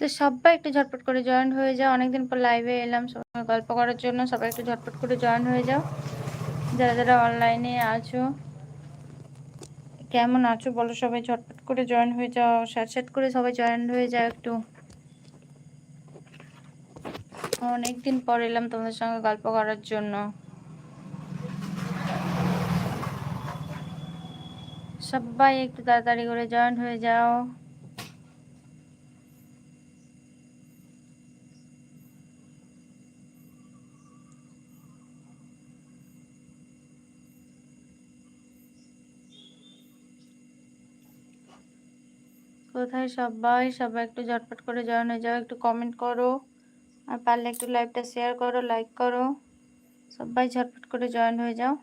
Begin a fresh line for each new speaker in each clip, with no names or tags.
তো সবাই একটু ঝটপট করে জয়েন হয়ে যাও। অনেকদিন পর লাইভে এলাম সবাই গল্প করার জন্য। সবাই একটু ঝটপট করে জয়েন হয়ে যাও। যারা যারা অনলাইনে আছো, কেমন আছো বলো সবাই, ঝটপট করে জয়েন হয়ে যাও। স্যাট স্যাট করে সবাই জয়েন হয়ে যাও একটু। অনেকদিন পর এলাম তোমাদের সঙ্গে গল্প করার জন্য। সবাই একটু তাড়াতাড়ি করে জয়েন হয়ে যাও। কোথায় সবাই? সবাই একটু ঝটপট করে জয়েন হয়ে যাও। একটু কমেন্ট করো। আর পারলে একটু লাইভটা শেয়ার করো লাইক করো। সবাই ঝটপট করে জয়েন হয়ে যাও।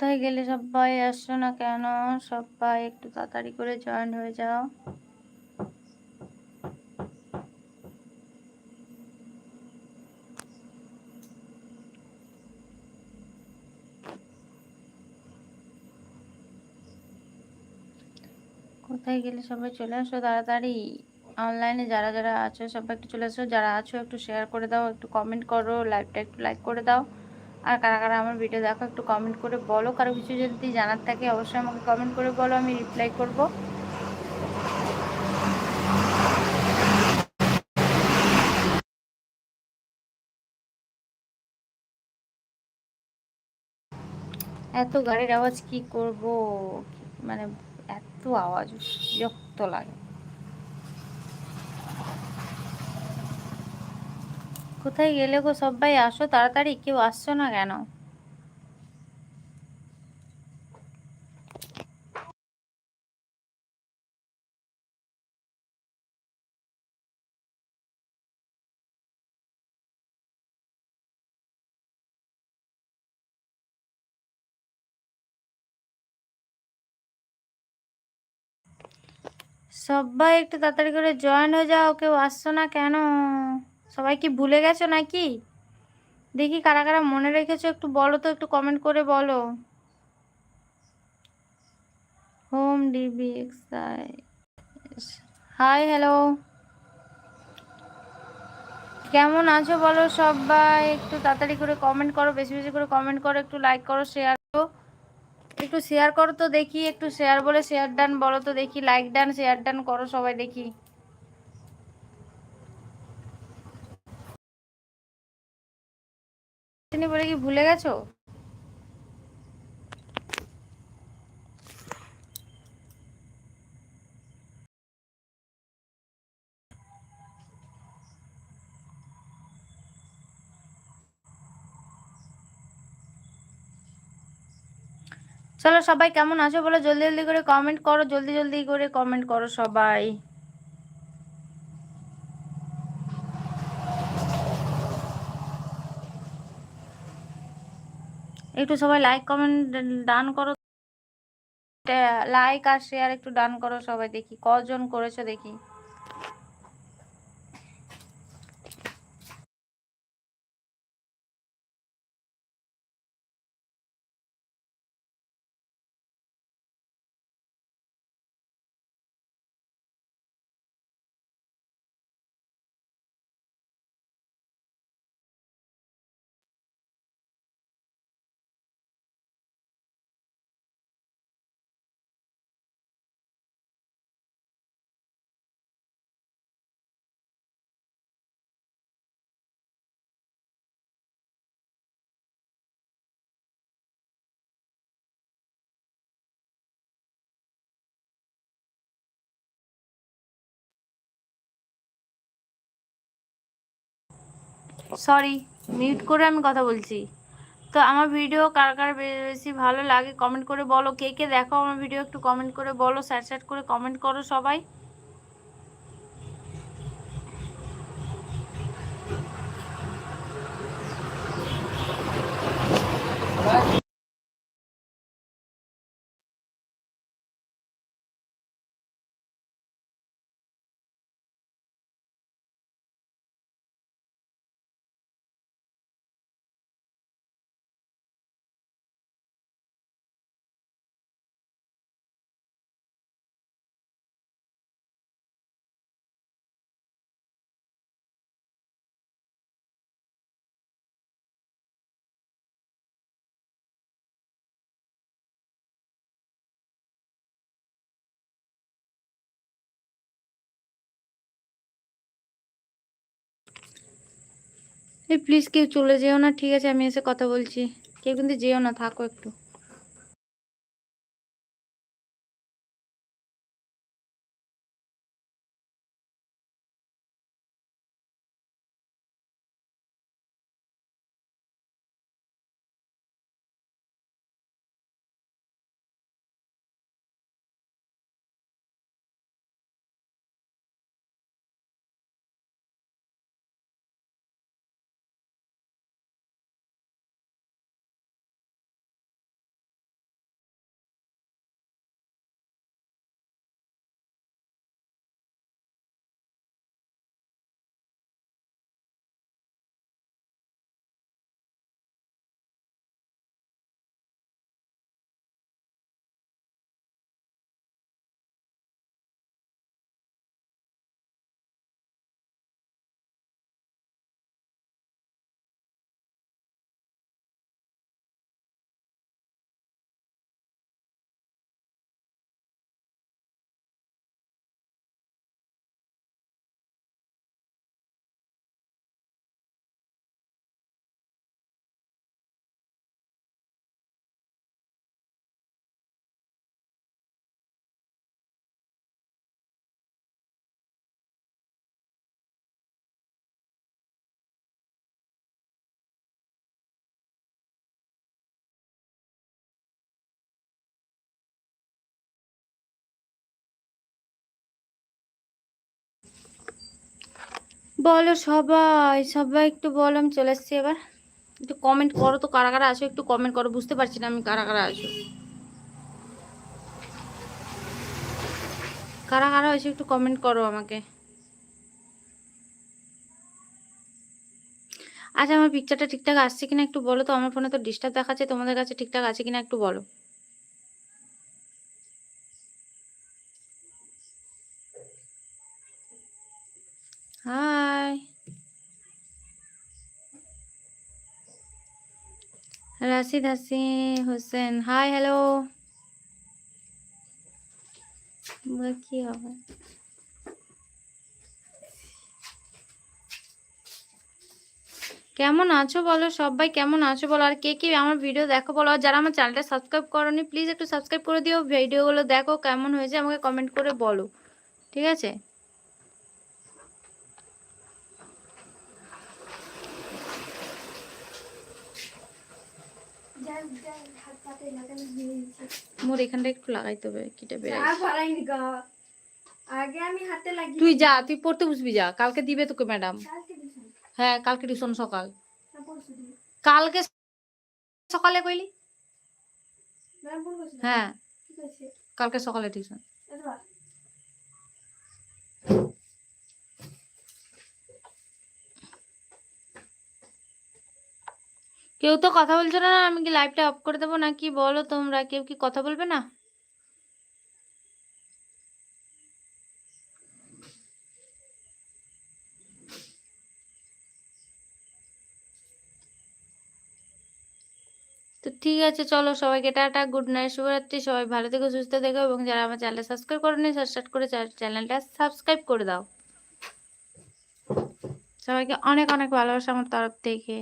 কোথায় গেলে সবাই আসছো না কেন? সবাই একটু তাড়াতাড়ি করে জয়েন হয়ে যাও। কোথায় গেলে সবাই চলে আসো তাড়াতাড়ি? অনলাইনে যারা যারা আছো, সবাই একটু চলে আসো। যারা আছো, একটু শেয়ার করে দাও, একটু কমেন্ট করো লাইভটা একটু লাইক করে দাও। আর কারা কারা আমার ভিডিও দেখো, একটু কমেন্ট করে বলো। কারও কিছু যদি জানার থাকে, অবশ্যই আমাকে কমেন্ট করে বলো, আমি রিপ্লাই করব। এত গাড়ির আওয়াজ কি করব? মানে এত আওয়াজ, বিরক্ত লাগে। কোথায় গেলে গো সবাই আসো তাড়াতাড়ি কেউ আসছো না কেন সবাই একটু তাড়াতাড়ি করে জয়েন হয়ে যাও কেউ আসছো না কেন সবাই কি ভুলে গেছো নাকি? দেখি কারা কারা মনে রেখেছো, একটু বলো তো, একটু কমেন্ট করে বলো। হোম ডিবি হাই হ্যালো কেমন আছো বলো সবাই? একটু তাড়াতাড়ি করে কমেন্ট করো, বেশি বেশি করে কমেন্ট করো, একটু লাইক করো শেয়ার করো। একটু শেয়ার করো তো দেখি, একটু শেয়ার বলে শেয়ার ডান বলো তো দেখি লাইক ডান শেয়ার ডান করো সবাই দেখি। তিনি বলে কি ভুলে গেছো? চলো সবাই কেমন আছো বলো? জলদি জলদি করে কমেন্ট করো, জলদি জলদি করে কমেন্ট করো সবাই। একটু সবাই লাইক কমেন্ট ডান করো। লাইক আর শেয়ার একটু ডান করো সবাই দেখি, কজন করেছ দেখি। সরি মিউট করে আমি কথা বলছি। তো আমার ভিডিও কার কার বেশি ভালো লাগে কমেন্ট করে বলো। কে কে দেখো আমার ভিডিও একটু কমেন্ট করে বলো স্যাট স্যাট করে কমেন্ট করো সবাই। এই প্লিজ কেউ চলে যেও না, ঠিক আছে, আমি এসে কথা বলছি। কেউ কিন্তু যেও না, থাকো একটু। বলো সবাই সবাই একটু বলো, আমি চলে এসছি এবার। একটু কমেন্ট করো তো, কারা কারা আসো একটু কমেন্ট করো, বুঝতে পারছি না আমি কারা কারা আসো কারা কারা আছো একটু কমেন্ট করো আমাকে। আচ্ছা আমার পিকচারটা ঠিকঠাক আসছে কিনা একটু বলো তো, আমার ফোনে তো ডিস্টার্ব দেখাচ্ছে, তোমাদের কাছে ঠিকঠাক আছে কিনা একটু বলো। হাই রাশিদ হাসি হোসেন হাই হ্যালো কি হবে কেমন আছো বলো? সবাই কেমন আছো বলো? আর কে কে আমার ভিডিও দেখো বলো? আর যারা আমার চ্যানেলটা সাবস্ক্রাইব করনি প্লিজ একটু সাবস্ক্রাইব করে দিও। ভিডিওগুলো দেখো কেমন হয়েছে, আমাকে কমেন্ট করে বলো। ঠিক আছে? মোর এখানটা একটু লাগাইতে হবে কিটা বেড়ে
আগে আমি হাতে লাগিয়ে
তুই যা তুই পড়তে বুঝবি যা কালকে দিবে তোকে ম্যাডাম। হ্যাঁ কালকে টিউশন সকাল। কালকে সকালে কইলি? হ্যাঁ। কালকে সকালে টিউশন। কেউ তো কথা বলছো না, আমি কি লাইভটা অফ করে দেবো নাকি? বলো তোমরা, কেউ কি কথা বলবে না? তো ঠিক আছে, চলো সবাইকে টাটা গুড নাইট শুভরাত্রি, সবাই ভালো থেকো, সুস্থ থেকো এবং যারা আমার চ্যানেল সাবস্ক্রাইব করেনি সাবস্ক্রাইব করে চ্যানেলটা সাবস্ক্রাইব করে দাও। সবাইকে অনেক অনেক ভালোবাসা আমার তরফ থেকে।